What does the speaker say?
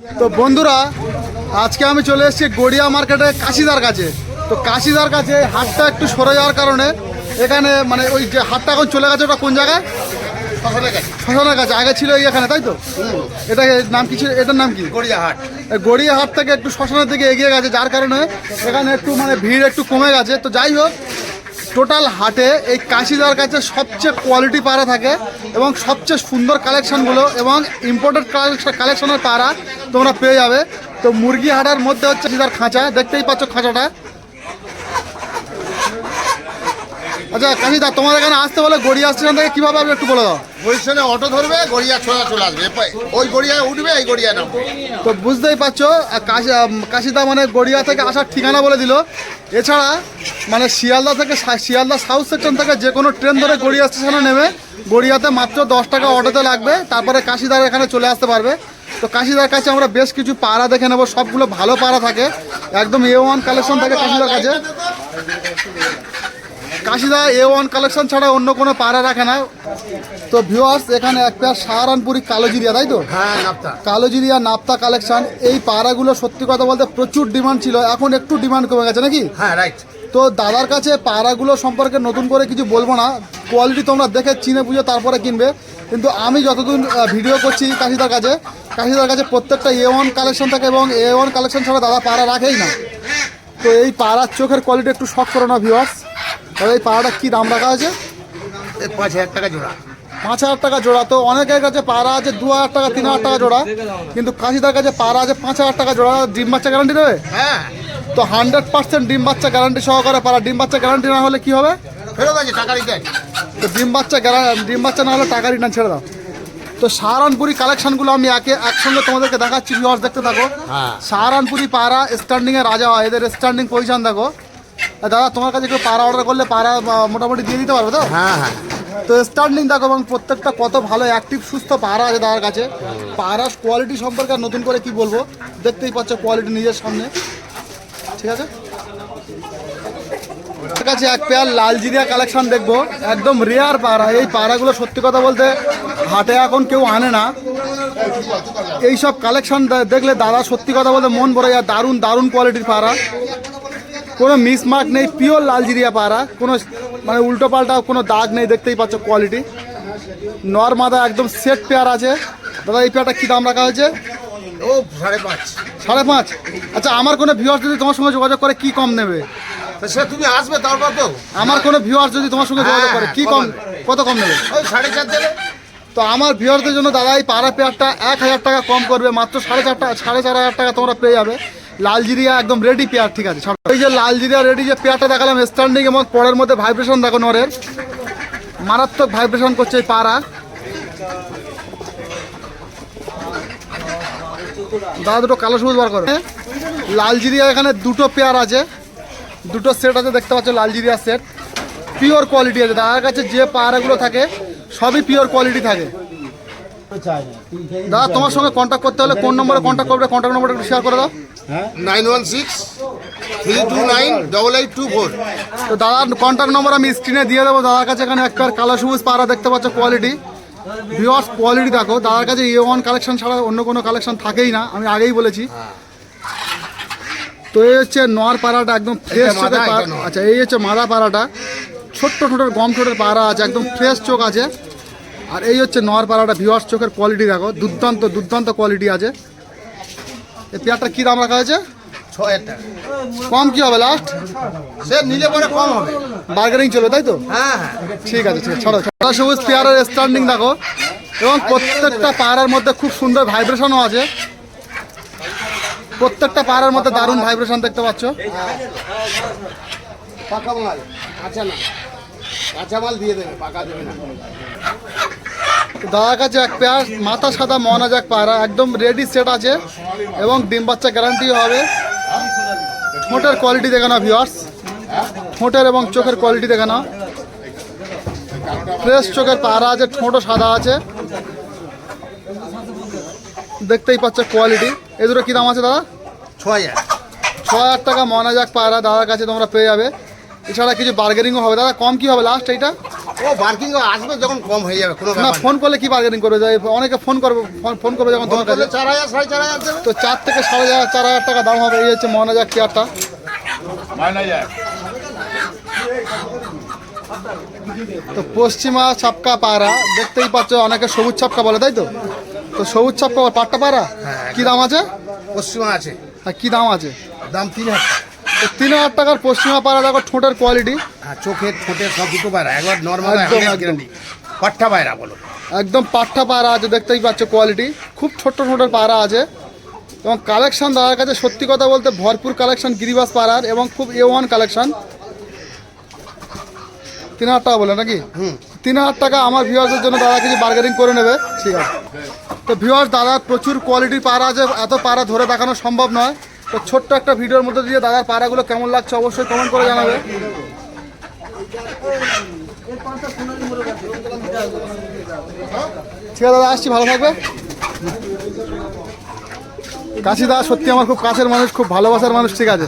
তো বন্ধুরা আজকে আমি চলে এসেছি গড়িয়া মার্কেটে কাশিদার কাছে। তো কাশিদার কাছে হাটটা একটু সরে যাওয়ার কারণে এখানে মানে ওই যে হাটটা এখন চলে গেছে ওটা কোন জায়গায়? শ্মশানের কাছে। আগে ছিল এই এখানে তাই তো? এটা নাম কি ছিল? এটার নাম কি? গড়িয়াহাট এই গড়িয়াহাট থেকে একটু শ্মশানের দিকে এগিয়ে গেছে যার কারণে এখানে একটু মানে ভিড় একটু কমে গেছে। তো যাই হোক টোটাল হাটে এই কাশিদার কাছে সবচেয়ে কোয়ালিটি পাড়া থাকে এবং সবচেয়ে সুন্দর কালেকশানগুলো এবং ইম্পোর্টেড কালেকশনের পাড়া তোমরা পেয়ে যাবে। তো মুরগি হাটার মধ্যে হচ্ছে খাঁচা, দেখতেই পাচ্ছ খাঁচাটা। আচ্ছা কাশিদা তোমার এখানে আসতে বলে গড়িয়া স্টেশন থেকে কীভাবে আসবে একটু বলে দাও। পজিশনে অটো ধরবে গড়িয়া ছোড়া চলে আসবে। ওই গড়িয়ায় উঠবে এই গড়িয়া নামবে। তো বুঝতেই পারছ কাশিদা মানে গড়িয়া থেকে আসার ঠিকানা বলে দিল। এছাড়া মানে শিয়ালদা থেকে শিয়ালদা সাউথ সেকশন থেকে যে কোনো ট্রেন ধরে গড়িয়া স্টেশনে নেমে গড়িয়াতে মাত্র দশ টাকা অটোতে লাগবে। তারপরে কাশিদার এখানে চলে আসতে পারবে। তো কাশিদার কাছে আমরা বেশ কিছু পাড়া দেখে নেব সবগুলো ভালো পাড়া থাকে। একদম এ ওয়ান কালেকশন থাকে কাশিদার কাছে। কাশিদা এ ওয়ান কালেকশন ছাড়া অন্য কোনো পাড়া রাখে না। তো ভিউয়ার্স এখানে একটা সাহারানপুরি কালো জিরিয়া তাই তো? হ্যাঁ কালোজিরিয়া নাপ্তা কালেকশন এই পাড়াগুলো সত্যি কথা বলতে প্রচুর ডিমান্ড ছিল এখন একটু ডিমান্ড কমে গেছে নাকি? হ্যাঁ রাইট তো দাদার কাছে পাড়াগুলো সম্পর্কে নতুন করে কিছু বলব না। কোয়ালিটি তোমরা দেখে চিনে বুঝে তারপরে কিনবে। কিন্তু আমি যতদিন ভিডিও করছি কাশিদার কাছে কাশিদার কাছে প্রত্যেকটা এ ওয়ান কালেকশন থাকে এবং এ ওয়ান কালেকশন ছাড়া দাদা পাড়া রাখেই না। তো এই পাড়ার চোখের কোয়ালিটি একটু শখ করো না ভিওয়ার্স তবে এই পাড়াটা কী দাম রাখা আছে? পাঁচ হাজার টাকা জোড়া। পাঁচ হাজার টাকা জোড়া। তো অনেকের কাছে পাড়া আছে দু হাজার টাকা তিন হাজার টাকা জোড়া। কিন্তু কাশিদার কাছে পাড়া আছে পাঁচ হাজার টাকা জোড়া। ডিম বাচ্চা গ্যারান্টি দেবে? হ্যাঁ। তো হান্ড্রেড পার্সেন্ট ডিম বাচ্চা গ্যারান্টি সহকারে পাড়া। ডিম বাচ্চা গ্যারান্টি না হলে কি হবে? ফেরত আছে টাকা রিটার্ন তো ডিম বাচ্চা ডিম বাচ্চা না হলে টাকা রিটার্ন ছেড়ে দাও। তো সাহারানপুরি কালেকশনগুলো আমি একে একসঙ্গে তোমাদেরকে দেখাচ্ছি ভিউয়ার্স দেখতে থাকো। হ্যাঁ। সাহারানপুরি পাড়া স্ট্যান্ডিংয়ে রাজা হয়। এদের স্ট্যান্ডিং পজিশন দেখো। দাদা তোমার কাছে একটু পাড়া অর্ডার করলে পাড়া মোটামুটি দিয়ে দিতে পারবে তো? হ্যাঁ হ্যাঁ। তো স্টার্লিং দেখো এবং প্রত্যেকটা কত ভালো অ্যাক্টিভ সুস্থ পাড়া আছে তার কাছে। পাড়ার কোয়ালিটি সম্পর্কে আর নতুন করে কি বলব? দেখতেই পাচ্ছ কোয়ালিটি নিজের সামনে। ঠিক আছে? কাছে এক পেয়ার লাল জিরিয়া কালেকশন দেখব। একদম রেয়ার পাড়া। এই পাড়াগুলো সত্যি কথা বলতে হাটে এখন কেউ আনে না। এইসব কালেকশন দেখলে দাদা সত্যি কথা বলতে মন ভরে যায়। দারুণ দারুণ কোয়ালিটির পাড়া। কোনো মিসমার্ক নেই পিওর লাল জিরিয়া পাড়া কোনো মানে উল্টো পাল্টা কোনো দাগ নেই দেখতেই পাচ্ছ কোয়ালিটি নর্মাদা একদম সেট পেয়ার আছে। দাদা এই পেয়ারটা কী দাম রাখা হয়েছে? ও সাড়ে পাঁচ। সাড়ে পাঁচ? আচ্ছা আমার কোনো ভিউয়ার যদি তোমার সঙ্গে যোগাযোগ করে কি কম নেবে? তা সে তুমি আসবে তারপর তো। আমার কোনো ভিউয়ার যদি তোমার সঙ্গে যোগাযোগ করে কি কম কত কম নেবে? ওই সাড়ে চার দেবে। তো আমার ভিউয়ারদের জন্য দাদা এই পাড়া পেয়ারটা এক হাজার টাকা কম করবে মাত্র সাড়ে চার টাকা সাড়ে চার হাজার টাকা তোমরা পেয়ে যাবে। লাল জিরিয়া একদম রেডি পেয়ার, ঠিক আছে। এই যে লাল জিরিয়া রেডি যে পেয়ারটা দেখালাম স্ট্যান্ডিং এবং পরের মধ্যে ভাইব্রেশন দেখো নরের। মারাত্মক ভাইব্রেশন করছে এই পাড়া। দাদা দুটো কালো সবুজ বার করে। লাল জিরিয়া এখানে দুটো পেয়ার আছে। দুটো সেট আছে, দেখতে পাচ্ছ লাল জিরিয়া সেট পিওর কোয়ালিটি আছে। দাদার কাছে যে পাহাড়গুলো থাকে, সবই পিওর কোয়ালিটি থাকে। দাদা, তোমার সঙ্গে কন্ট্যাক্ট করতে হলে কোন নম্বরে কন্ট্যাক্ট করবে কন্ট্যাক্ট নম্বরটা একটু শেয়ার করে দাও। Nine one six three two nine double eight two four তো দাদার কন্ট্যাক্ট নম্বর আমি স্ক্রিনে দিয়ে দেবো। দাদার কাছে এখানে একটা কালো সবুজ পাড়া দেখতে পাচ্ছ কোয়ালিটি ভিওয়ার্স কোয়ালিটি দেখো। দাদার কাছে এ ওয়ান কালেকশন ছাড়া অন্য কোনো কালেকশন থাকেই না। আমি আগেই বলেছি। তো এই হচ্ছে নোয়ার পাড়াটা একদম ফ্রেশ চোখের। আচ্ছা এই হচ্ছে মাদা পাড়াটা। ছোট্ট ছোটের গম ছোটের পাড়া আছে একদম ফ্রেশ চোখ আছে। আর এই হচ্ছে নোয়ার পাড়াটা ভিওয়ার্স চোখের কোয়ালিটি দেখো। দুর্দান্ত দুর্দান্ত কোয়ালিটি আছে। এই পেয়ারটা কী দাম রাখা হয়েছে? ছ হাজার টাকা কম কি হবে লাস্ট সে নিলে পরে কম হবে। বার্গেনিং চলবে তাই তো? হ্যাঁ হ্যাঁ। ঠিক আছে ঠিক আছে ছাড়ো সবুজ পেয়ারের স্ট্যান্ডিং দেখো। এবং প্রত্যেকটা পাহাড়ের মধ্যে খুব সুন্দর ভাইব্রেশনও আছে। প্রত্যেকটা পাহাড়ের মধ্যে দারুণ ভাইব্রেশন দেখতে পাচ্ছ। পাকা মাল। কাঁচা না কাঁচা মাল দিয়ে দেবে পাকা দেবে না। দাদার কাছে এক পেয়ার মাথা সাদা মহানাজ এক পায়রা একদম রেডি সেট আছে এবং ডিম বাচ্চা গ্যারান্টি হবে। ঠোঁটের কোয়ালিটি দেখে না ভিওয়ার্স ঠোঁটের এবং চোখের কোয়ালিটি দেখে না ফ্রেশ চোখের পায়রা আছে ঠোঁটও সাদা আছে। দেখতেই পাচ্ছ কোয়ালিটি এই দুটো কী দাম আছে দাদা? ছ হাজার। ছ হাজার টাকা মহানাজাক পায়রা দাদার কাছে তোমরা পেয়ে যাবে। এছাড়া কিছু বার্গেনিংও হবে। দাদা কম কি হবে লাস্ট এইটা? ও বার্কিং আসবে যখন কম হয়ে যাবে কোনো না ফোন করলে কি বার্গেনিং করবে? অনেকে ফোন করবে ফোন- করবে যখন তোমার কাছে। চার হাজার সাড়ে চার হাজার তো চার থেকে সাড়ে চার চার হাজার টাকা দাম হবে এই হচ্ছে মহানাজার চেয়ারটা তো পশ্চিমা ছাপকা পায়রা দেখতেই পাচ্ছ অনেকে সবুজ ছাপকা বলে তাই তো? তো সবুজ ছাপকা পাট্টা পায়রা? হ্যাঁ, কি দাম আছে? পশ্চিমা আছে। আর কি দাম আছে? দাম তিন হাজার তিন হাজার টাকার পশ্চিমা পায়রা দেখো ঠোঁটের কোয়ালিটি হ্যাঁ চোখের ঠোঁটের সব দুটো পায়রা একবার নর্মাল। গ্যারান্টি পাট্টা পায়রা বলো। একদম পাট্টা পায়রা আছে দেখতেই পাচ্ছ কোয়ালিটি খুব ছোট্ট ঠোঁটের পায়রা আছে। এবং কালেকশন দাদার কাছে সত্যি কথা বলতে ভরপুর কালেকশন গিরিবাস পাড়ার এবং খুব এ ওয়ান কালেকশন তিন হাজার টাকা বলে নাকি? তিন হাজার টাকা আমার ভিউয়ার্সের জন্য দাদা কিছু বার্গেনিং করে নেবে। ঠিক আছে। তো ভিউয়ার্স দাদার প্রচুর কোয়ালিটির পাড়া আছে এত পাড়া ধরে দেখানো সম্ভব নয়। তো ছোট্ট একটা ভিডিওর মধ্যে দিয়ে দাদার পাড়াগুলো কেমন লাগছে অবশ্যই কমেন্ট করে জানাবে। ঠিক আছে দাদা, আসছি, ভালো থাকবে। কাশি দাদা সত্যি আমার খুব কাছের মানুষ, খুব ভালোবাসার মানুষ, ঠিক আছে।